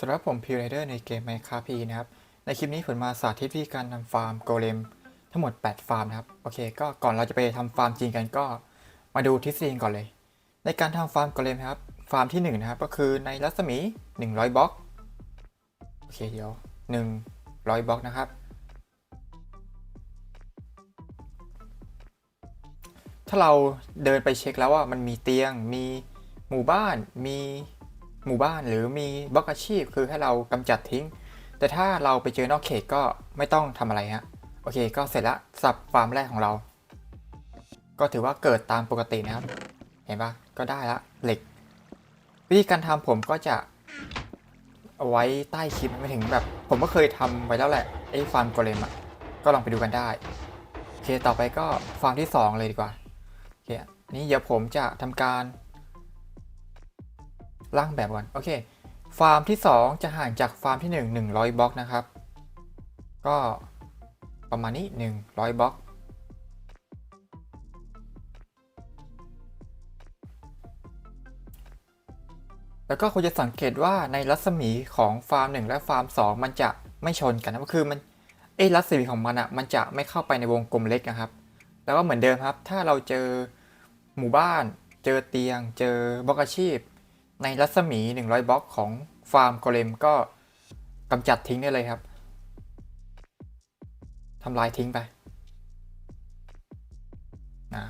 สำหรับผมพิวไรเดอร์ในเกม Minecraft P นะครับ ในคลิปนี้ผมมาสาธิตวิธีการทำฟาร์มโกเลมทั้งหมด 8 ฟาร์มนะครับ โอเค ก็ก่อนเราจะไปทำฟาร์มจริงกันก็มาดูทฤษฎีก่อนเลย ในการทำฟาร์มโกเลมครับ ฟาร์มที่ 1 นะครับ ก็คือในรัศมี 100บล็อก โอเค เดี๋ยว 100บล็อกนะครับ ถ้าเราเดินไปเช็คแล้วว่ามันมีเตียง มีหมู่บ้าน มี หมู่บ้านหรือมีบล็อกอาชีพ คือให้เรากำจัดทิ้ง แต่ถ้าเราไปเจอนอกเขตก็ไม่ต้องทำอะไรฮะโอเคก็เสร็จละสับฟาร์มแรกของเรา ก็ถือว่าเกิดตามปกตินะครับ เห็นปะก็ได้ละเหล็ก วิธีการทำผมก็จะเอาไว้ใต้คลิปไม่ถึงแบบ ผมก็เคยทำไว้แล้วแหละไอ้ฟาร์มโกเลมอะก็ลองไปดูกันได้โอเคต่อไปก็ฟาร์มที่ 2 เลยดีกว่าโอเคนี่เดี๋ยวผมจะทำการ ร่างแบบก่อนโอเค ฟาร์มที่ 2 จะห่างจากฟาร์มที่ 1 100บล็อกนะครับ ก็ประมาณนี้ 100บล็อกแล้วก็คุณจะสังเกตว่าในรัศมีของฟาร์ม 1 และฟาร์ม 2 มันจะไม่ชนกันนะก็คือมันเอ้รัศมีของมันอะ่ะมันจะไม่เข้าไปในวงกลมเล็กนะครับ แล้วก็เหมือนเดิมครับ ถ้าเราเจอหมู่บ้าน เจอเตียง เจอบล็อกอาชีพ ในรัศมี 100 บล็อกของฟาร์มโกเลมก็กำจัดทิ้งได้เลยครับทำลายทิ้งไปนะ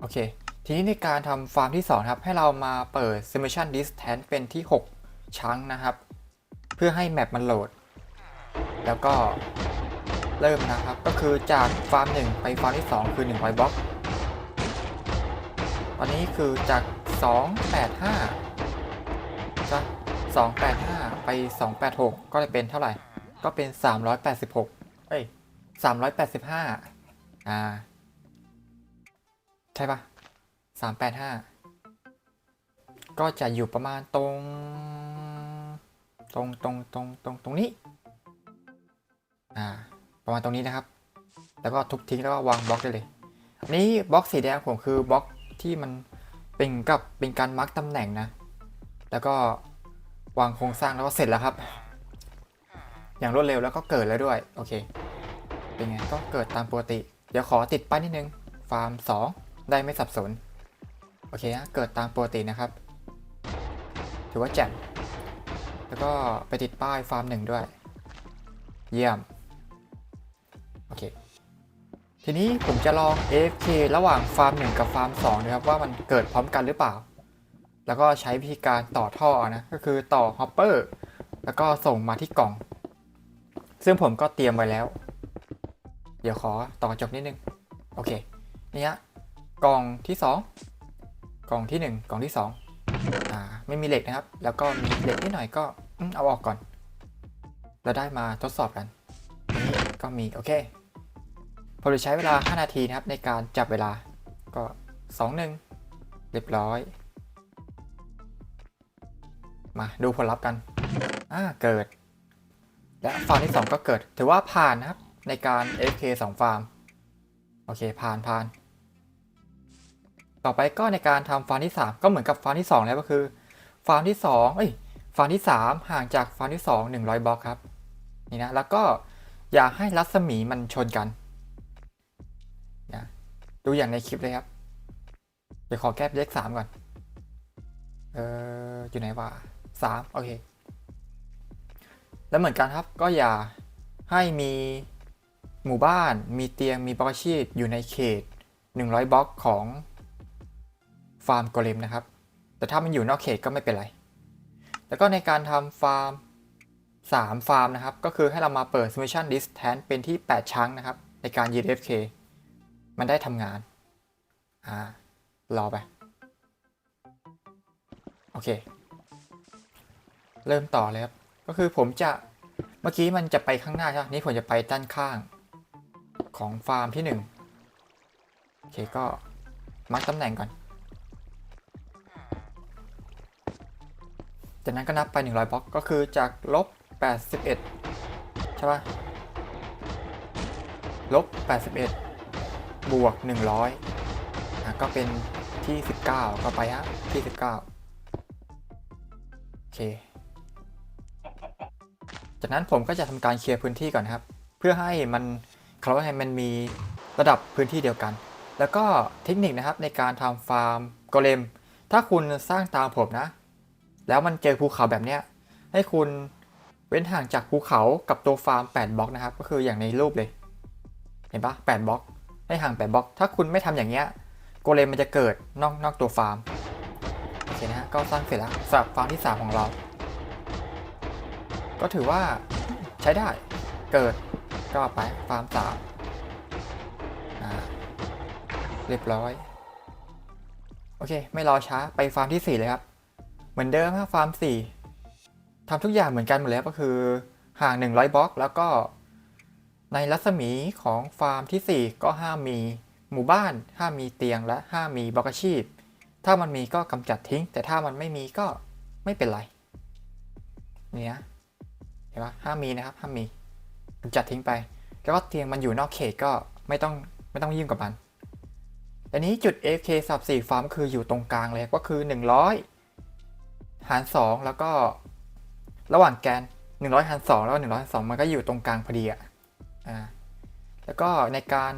โอเค ทีนี้ในการทำฟาร์มที่ 2 ครับ ให้เรามาเปิด Simulation Distance เป็นที่ 6 ชั้งนะครับ เพื่อให้แมปมันโหลด แล้วก็เริ่มนะครับ ก็คือจากฟาร์ม 1 ไปฟาร์มที่ 2 คือ100บล็อก อนนี้คือจาก 285จะ285 ไป 286 ก็จะเป็นเท่าไหร่ ก็เป็น 386 เอ้ย 385 อ่า ใช่ปะ385 ก็จะอยู่ประมาณตรง ตรงตรงตรงตรงตรงนี้ อ่า ประมาณตรงนี้นะครับ แล้วก็ทุบทิ้งแล้วก็วางบล็อกได้เลยอันนี้บล็อกสีแดงผมคือบล็อก ที่มันเป็นกับเป็นการมาร์กตำแหน่งนะ แล้วก็วางโครงสร้างแล้วก็เสร็จแล้วครับ อย่างรวดเร็วแล้วก็เกิดแล้วด้วย โอเค เป็นไง ก็เกิดตามปกติ เดี๋ยวขอติดป้ายนิดนึง ฟาร์ม 2 ได้ไม่สับสน โอเคฮะเกิดตามปกตินะครับ ถือว่าแจ่มแล้วก็ไปติดป้ายฟาร์ม1ด้วย เยี่ยม โอเค ทีนี้ผมจะลอง AFK ระหว่างฟาร์ม 1 กับฟาร์ม2นะครับว่ามันเกิดพร้อมกันหรือเปล่า แล้วก็ใช้วิธีการต่อท่อนะก็คือต่อฮอปเปอร์แล้วก็ส่งมาที่กล่อง ซึ่งผมก็เตรียมไว้แล้ว เดี๋ยวขอต่อจบนิดนึง โอเคนี่ฮะกล่องที่ 2 กล่องที่ 1 กล่องที่ 2 อ่าไม่มีเหล็กนะครับ แล้วก็มีเหล็กนิดหน่อยก็เอาออกก่อนเราได้มาทดสอบกันนี่ก็มีโอเค ผมจะใช้เวลา 5 นาทีนะครับในการจับเวลาก็ 2 1 เรียบร้อย มาดูผลลัพธ์กันอ่าเกิด และฟาร์มที่ 2 ก็เกิด ถือว่าผ่านนะครับในการ FK 2 ฟาร์ม โอเคผ่านผ่าน ต่อไปก็ในการทำฟาร์มที่ 3 ก็เหมือนกับฟาร์มที่ 2 แล้วก็คือ ฟาร์มที่ 2 เอ้ยฟาร์มที่ 3 ห่างจากฟาร์มที่ 2 100 บล็อกครับ นี่นะ แล้วก็อย่าให้รัศมีมันชนกัน ดูอย่างในคลิปเลยครับ เดี๋ยวขอแก้เลขสามก่อน เอออยู่ไหนวะสามโอเค แล้วเหมือนกันครับก็อย่าให้มีหมู่บ้านมีเตียงมีบล็อกอาชีพอยู่ในเขต 100 บล็อกของฟาร์มโกเลมนะครับ แต่ถ้ามันอยู่นอกเขตก็ไม่เป็นไร แล้วก็ในการทำฟาร์ม 3 ฟาร์มนะครับ ก็คือให้เรามาเปิด Simulation Distance เป็นที่ 8 ชั้งนะครับ ในการยืน FK มันได้ทำงาน อ่า รอไป โอเค เริ่มต่อเลยครับ ก็คือผมจะ เมื่อกี้มันจะไปข้างหน้าใช่ไหมนี่ผมจะไปด้านข้างของฟาร์มที่1โอเคก็มาร์กตำแหน่งก่อน จากนั้นก็นับไป 100บล็อก ก็คือจากลบ 81 ใช่ปะลบ 81 บวก 100อะก็เป็นที่ 19 ก็ไปฮะที่ 19เค จากนั้นผมก็จะทำการเคลียร์พื้นที่ก่อนครับ เพื่อให้มันเขารียกว่าให้มันมีระดับพื้นที่เดียวกัน แล้วก็เทคนิคนะครับในการทำฟาร์มโกเลม ถ้าคุณสร้างตามผมนะ แล้วมันเจอภูเขาแบบเนี้ย ให้คุณเว้นห่างจากภูเขากับตัวฟาร์ม 8บล็อกนะครับ ก็คืออย่างในรูปเลย เห็นปะ8บล็อก ให้ห่าง8บล็อก ถ้าคุณไม่ทำอย่างเงี้ยโกเลมมันจะเกิดนอกนอกตัวฟาร์มโอเคนะฮะก็สร้างเสร็จแล้วสำหรับฟาร์มที่ 3 ของเรา ก็ถือว่าใช้ได้เกิดก็ไปฟาร์มสามเรียบร้อย โอเค ไม่รอช้าไปฟาร์มที่ 4 เลยครับ เหมือนเดิมครับฟาร์ม 4ทำทุกอย่างเหมือนกันหมดแล้วก็คือห่าง 100บล็อก แล้วก็ ในรัศมีของฟาร์มที่ 4 ก็ห้ามมีหมู่บ้านห้ามมีเตียงและห้ามมีบล็อกอาชีพ ถ้ามันมีก็กำจัดทิ้ง แต่ถ้ามันไม่มีก็ไม่เป็นไรนี่นะเห็นปะห้ามมีนะครับห้ามมีกำจัดทิ้งไป แล้วก็เตียงมันอยู่นอกเขตก็ไม่ต้องไม่ต้องยุ่งกับมันอันนี้จุด AFK สับสี่ฟาร์มคืออยู่ตรงกลางเลยก็คือ 100 หาร 2 แล้วก็ระหว่างแกน 100 หาร 2 แล้วก็100 หาร 2 มันก็อยู่ตรงกลางพอดีอะ อ่าแล้วก็ในการ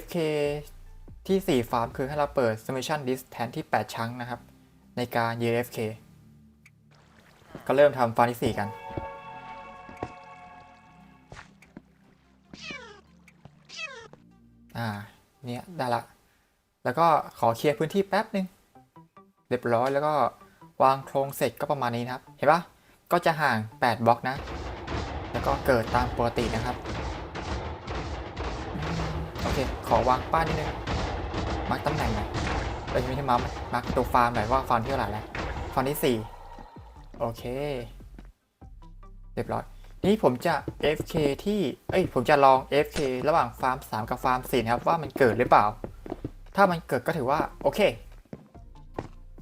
FK ที่ 4 ฟาร์ม คือให้เราเปิด Submission List แทนที่ 8 ชั้งนะครับ ในการ UFK ก็เริ่มทำฟาร์มที่ 4 กัน อ่า เนี่ยได้ละ แล้วก็ขอเคลียร์พื้นที่แป๊บนึง เรียบร้อยแล้วก็วางโครงเสร็จก็ประมาณนี้นะครับ เห็นปะก็จะห่าง 8 บล็อกนะ แล้วก็เกิดตามปกตินะครับ เค ขอวางป้ายนิดนึงมาร์กตำแหน่งหน่อยเอ้ยไม่ใช่มาร์กมาร์กตัวฟาร์มหน่อยว่าฟาร์มที่เท่าไหร่แล้วฟาร์มที่4โอเค เรียบร้อย นี่ผมจะ FK ที่ เอ้ย ผมจะลอง FK ระหว่างฟาร์ม 3 กับฟาร์ม4นะครับ ว่ามันเกิดหรือเปล่า ถ้ามันเกิดก็ถือว่า โอเค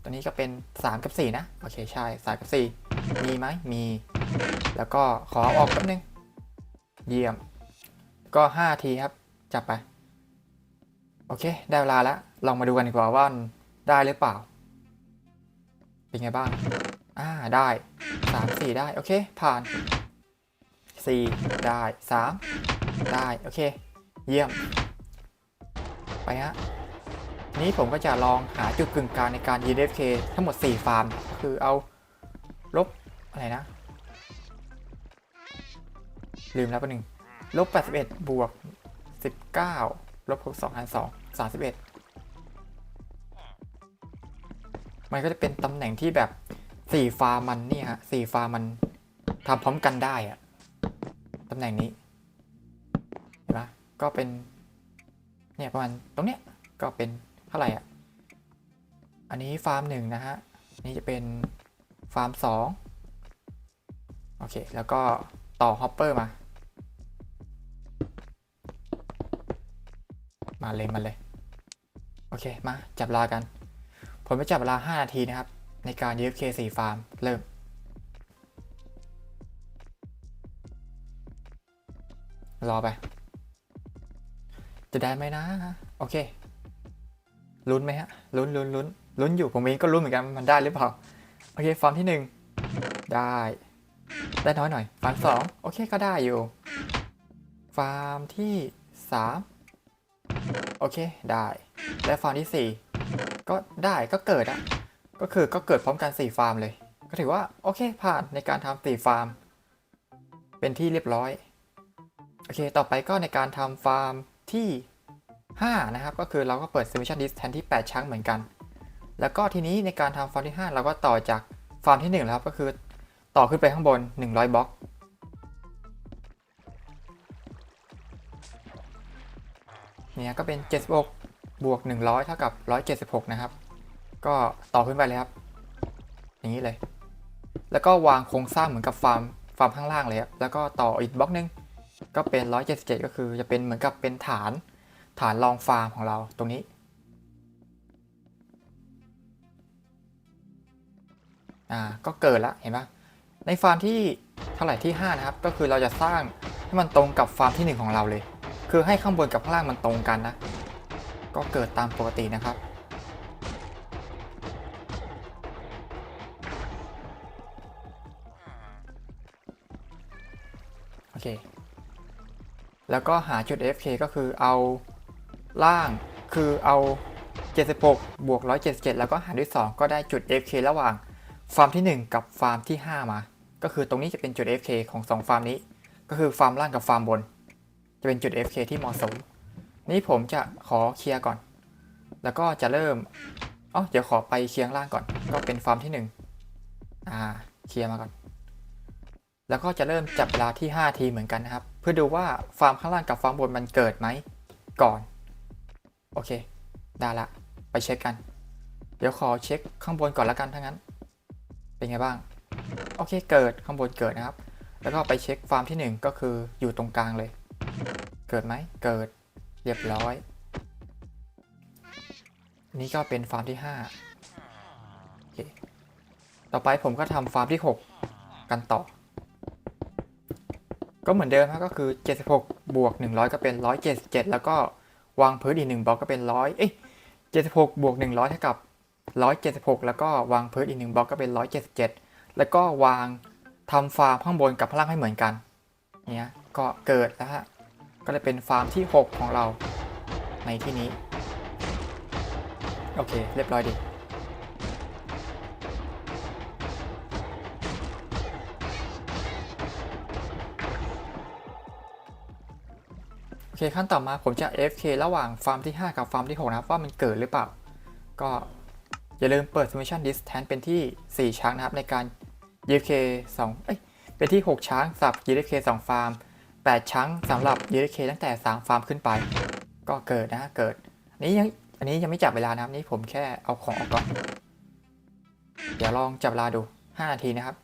ตัวนี้ก็เป็น 3 กับ 4 นะ โอเค ใช่ 3 กับ 4 มีไหมมี แล้วก็ขออออกแป๊บนึง เยี่ยม ก็ 5 ทีครับ จับไป โอเค ได้เวลาแล้ว ลองมาดูกันดีกว่าว่ามันได้หรือเปล่า เป็นไงบ้าง อ่า ได้3 4ได้ โอเค ผ่าน4ได้3ได้ โอเค เยี่ยม ไปฮะ นี้ผมก็จะลองหาจุดกึ่งกลางในการ EFK ทั้งหมด 4 ฟาร์ม ก็คือเอาลบ อะไรนะ ลืมแล้วปะหนึ่งลบ 81 บวก 19 ลบ62หาร2 31มันก็จะเป็นตำแหน่งที่แบบ4ฟาร์มันเนี่ยฮะ4ฟาร์มมันทำพร้อมกันได้อะตำแหน่งนี้เห็นปะก็เป็น เนี่ยประมาณตรงเนี้ยก็เป็นเท่าไหร่อะ อันนี้ฟาร์มหนึ่งนะฮะ นี่จะเป็นฟาร์มสองโอเค แล้วก็ต่อฮอปเปอร์มา มาเลยมาเลย โอเค มาจับลากัน ผมจะจับเวลา 5 นาทีนะครับ ในการ UFK 4ฟาร์ม เริ่ม รอไป จะได้ไหมนะ โอเค ลุ้นไหมฮะ ลุ้นลุ้นลุ้นลุ้นอยู่ ผมเองก็ลุ้นเหมือนกัน มันได้หรือเปล่า โอเค ฟาร์มที่หนึ่งได้ ได้น้อยหน่อย ฟาร์มสองโอเคก็ได้อยู่ ฟาร์มที่สาม โอเคได้ และฟาร์มที่สี่ก็ได้ก็เกิดอะก็คือก็เกิดพร้อมกันสี่ฟาร์มเลย ก็ถือว่าโอเคผ่านในการทำสี่ฟาร์ม เป็นที่เรียบร้อย โอเค ต่อไปก็ในการทำฟาร์มที่ 5 นะครับ ก็คือเราก็เปิด submission list แทนที่ 8 ชั้งเหมือนกัน แล้วก็ทีนี้ในการทำฟาร์มที่ 5 เราก็ต่อจากฟาร์มที่ 1 แล้วก็คือต่อขึ้นไปข้างบน 100บล็อก เนี่ยก็เป็น 76 บวก 100 เท่ากับ 176 นะครับ ก็ต่อขึ้นไปเลยครับ อย่างนี้เลย แล้วก็วางโครงสร้างเหมือนกับฟาร์มฟาร์มข้างล่างเลยครับ แล้วก็ต่ออีกบล็อกหนึง ก็เป็น 177 ก็คือจะเป็นเหมือนกับเป็นฐานฐานรองฟาร์มของเราตรงนี้ อ่า ก็เกิดล้วเห็นปะในฟาร์มที่เท่าไหร่ที่ 5 นะครับ ก็คือเราจะสร้างให้มันตรงกับฟาร์มที่ 1 ของเราเลย คือให้ข้างบนกับข้างล่างมันตรงกันนะ ก็เกิดตามปกตินะครับ โอเค แล้วก็หาจุด FK ก็คือเอาล่างคือเอา 76 บวก 177 แล้วก็หารด้วย 2 ก็ได้จุด FK ระหว่างฟาร์มที่ 1 กับฟาร์มที่ 5 มา ก็คือตรงนี้จะเป็นจุด FK ของ 2 ฟาร์มนี้ ก็คือฟาร์มล่างกับฟาร์มบน จะเป็นจุด FK ที่เหมาะสม นี่ผมจะขอเคลียร์ก่อน แล้วก็จะเริ่มอ๋อเดี๋ยวขอไปเคลียร์ข้างล่างก่อน ก็เป็นฟาร์มที่ 1 อ่า เคลียร์มาก่อน แล้วก็จะเริ่มจับเวลาที่ 5 ทีเหมือนกันนะครับ เพื่อดูว่าฟาร์มข้างล่างกับฟาร์มบนมันเกิดไหมก่อน โอเค ได้ละ ไปเช็คกัน เดี๋ยวขอเช็คข้างบนก่อนละกันทั้างนั้น เป็นไงบ้าง โอเค เกิดข้างบนเกิดนะครับ แล้วก็ไปเช็คฟาร์มที่ 1 ก็คืออยู่ตรงกลางเลย เกิดไหม เกิด เรียบร้อย นี่ก็เป็นฟาร์มที่ 5 โอเค ต่อไปผมก็ทำฟาร์มที่ 6 กันต่อ ก็เหมือนเดิมครับก็คือ 76 บวก 100 ก็เป็น 177 แล้วก็วางพื้นอีก1บล็อกก็เป็น 100 เอ้ย76 บวก 100 เท่ากับ 176 แล้วก็วางพื้นอีก1บล็อกก็เป็น 177 แล้วก็วางทำฟาร์มข้างบนกับข้างล่างให้เหมือนกัน เนี่ย ก็เกิดแล้วฮะ ก็เลยเป็นฟาร์มที่ 6 ของเราในที่นี้ โอเค เรียบร้อยดี โอเคขั้นต่อมาผมจะ FK ระหว่างฟาร์มที่ 5 กับฟาร์มที่ 6 นะครับ ว่ามันเกิดหรือเปล่า ก็อย่าลืมเปิด Submission Distance เป็นที่ 4 ช้างนะครับ ในการ UFK 2เอ้ยเป็นที่ 6 ช้างสับ UFK 2 ฟาร์ม 8 ชั้งสำหรับ UFK ตั้งแต่ 3 ฟาร์มขึ้นไป ก็เกิดนะฮะเกิด อันนี้ยัง อันนี้ยังไม่จับเวลานะครับ นี่ผมแค่เอาของออกก่อน เดี๋ยวลองจับเวลาดู 5 นาทีนะครับ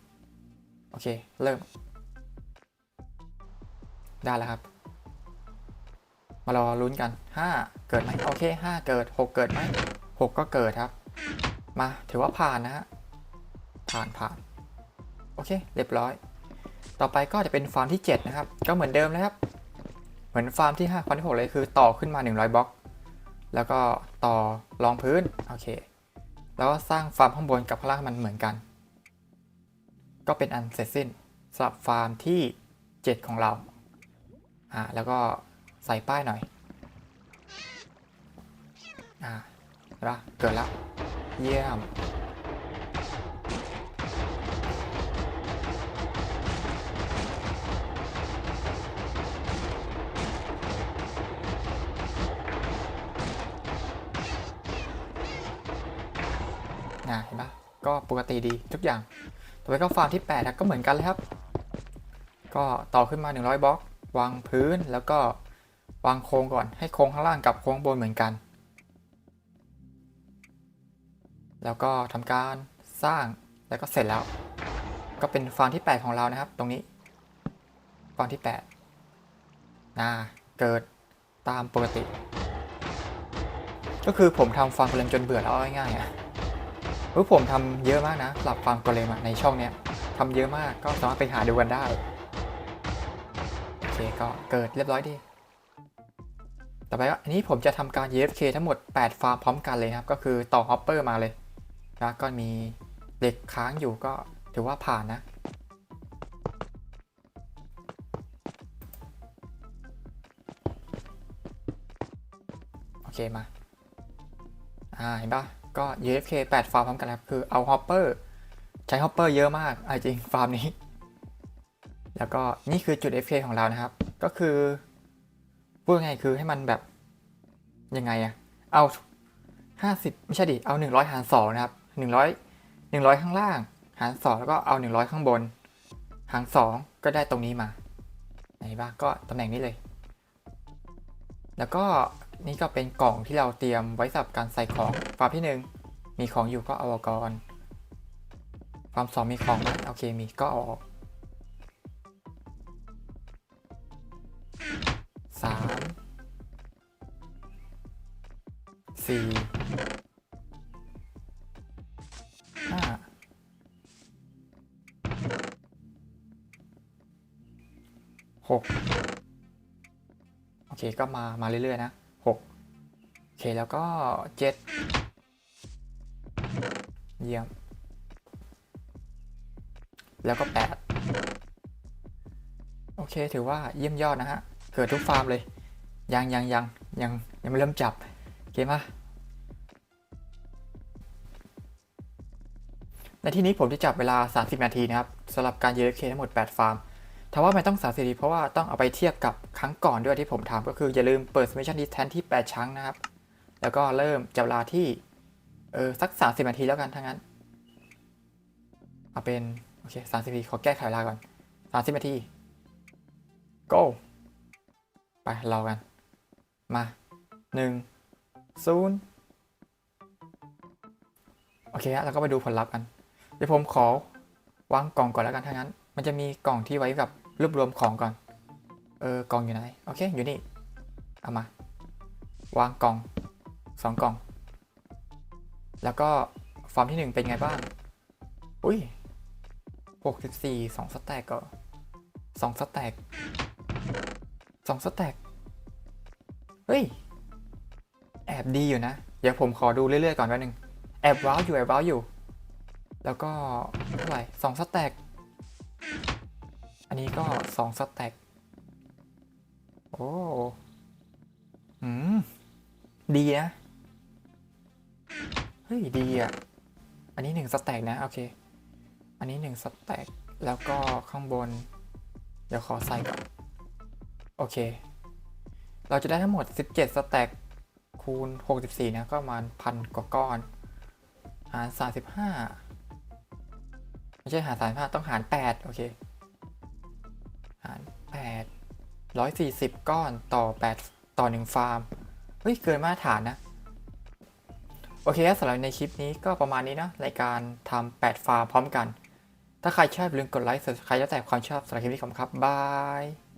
โอเค เริ่ม ได้แล้วครับ มารอลุ้นกัน 5 เกิดไหม โอเค 5 เกิด 6 เกิดไหม 6 ก็เกิดครับ มา ถือว่าผ่านนะฮะ ผ่านผ่าน โอเค เรียบร้อย ต่อไปก็จะเป็นฟาร์มที่ 7 นะครับ ก็เหมือนเดิมเลยครับ เหมือนฟาร์มที่5ฟาร์มที่6เลยคือต่อขึ้นมา 100บล็อก แล้วก็ต่อรองพื้น โอเค แล้วก็สร้างฟาร์มข้างบนกับข้างล่างมันเหมือนกัน ก็เป็นอันเสร็จสิ้นสำหรับฟาร์มที่ 7 ของเรา อ่า แล้วก็ใส่ป้ายหน่อย อ่าเห็นปะเกิดแล้ว เยี่ยม นะเห็นปะก็ปกติดีทุกอย่าง ต่อไปก็ฟาร์มที่8ครับก็เหมือนกันเลยครับ ก็ต่อขึ้นมา 100บล็อก วางพื้นแล้วก็วางโครงก่อน ให้โครงข้างล่างกับโครงบนเหมือนกัน แล้วก็ทำการสร้างแล้วก็เสร็จแล้ว ก็เป็นฟาร์มที่ 8 ของเรานะครับ ตรงนี้ฟาร์มที่8นะเกิดตามปกติ ก็คือผมทำฟาร์มโกเลมจนเบื่อแล้วง่ายๆอะ เออผมทำเยอะมากนะหรับฟาร์มโกเลมในช่องเนี้ยทำเยอะมากก็สามารถไปหาดูกันได้ โอเคก็เกิดเรียบร้อยดี ต่อไปก็อันนี้ผมจะทำการ EFK ทั้งหมด 8 ฟาร์มพร้อมกันเลยนะครับ ก็คือต่อฮอปเปอร์มาเลยแล้วก็มีเด็กค้างอยู่ก็ถือว่าผ่านนะโอเคมา อ่า เห็นปะ ก็ EFK 8 ฟาร์มพร้อมกันครับ คือเอาฮอปเปอร์ใช้ฮอปเปอร์เยอะมากเอจริงฟาร์มนี้ แล้วก็นี่คือจุด FK ของเรานะครับ ก็คือพูดง่ายคือให้มันแบบยังไงอะเอา50ไม่ใช่ดิ เอา100หาร2นะครับ100 100ข้างล่าง หาร2แล้วก็เอา100ข้างบน หาร2ก็ได้ตรงนี้มา ไหนบ้างก็ตำแหน่งนี้เลย แล้วก็ นี่ก็เป็นกล่องที่เราเตรียมไว้สำหรับการใส่ของฟาร์มที่ 1 มีของอยู่ก็เอาออกก่อนฟาร์มสองมีของไหมโอเคมีก็เอาออกสามสี่ห้าหกโอเคก็มา มาเรื่อย ๆ นะ เคแล้วก็เจ็ดเยี่ยม แล้วก็แปดโอเคถือว่าเยี่ยมยอดนะฮะ เกิดทุกฟาร์มเลย ยังยังยังยังยังไม่เริ่มจับโอเคปะในที่นี้ผมจะจับเวลา 30 นาทีนะครับสำหรับการ JFK ทั้งหมด 8 ฟาร์มถามว่ามันต้อง30นาทีเพราะว่าต้องเอาไปเทียบกับครั้งก่อนด้วยที่ผมทำก็คืออย่าลืมเปิด Submission Distance ที่ 8 ชั้งนะครับ แล้วก็เริ่มจับเวลาที่ เออสัก 30 นาทีแล้วกันทั้างนั้น เอาเป็น โอเค30นาทีขอแก้ไขเวลาก่อน30นาที go ไปรอกัน มาหนึ่งศูนย์โอเคฮะเราก็ไปดูผลลัพธ์กัน เดี๋ยวผมขอวางกล่องก่อนแล้วกันถ้างั้น มันจะมีกล่องที่ไว้กับรวบรวมของก่อน เออกล่องอยู่ไหน โอเค อยู่นี่ เอามา วางกล่อง สองกล่อง แล้วก็ฟอร์มที่หนึ่งเป็นไงบ้าง อุ้ยหกสิบสี่สองสแต็กก็สองสแต็กสองสแต็กเฮ้ย แอบดีอยู่นะ เดี๋ยวผมขอดูเรื่อยๆก่อนแป๊บนึง แอบว้าวอยู่แอบว้าวอยู่ แล้วก็เท่าไหร่สองสแต็กอันนี้ก็สองสแต็กโอ้ อืม ดีนะ ฮ้ย ดีอะ อันนี้หนึ่งสแต็กนะ โอเค อันนี้หนึ่งสแต็กแล้วก็ข้างบน เดี๋ยวขอใส่ก่อน โอเค เราจะได้ทั้งหมด 17 สแต็กคูณ 64 นะ ก็ประมาณพันกว่าก้อน หาร 35 ไม่ใช่หาร 35 ต้องหาร 8 โอเค หาร 8 140 ก้อนต่อ 8 ต่อ 1 ฟาร์ม เฮ้ย เกินมาตรฐานนะ เคสำหรับในคลิปนี้ก็ประมาณนี้นะในการทำ8ฟาร์มพร้อมกัน ถ้าใครชอบลืมกดไลค์ subscribe แล้วแต่ความชอบสำหรับคลิปนี้ขอบคุณครับบาย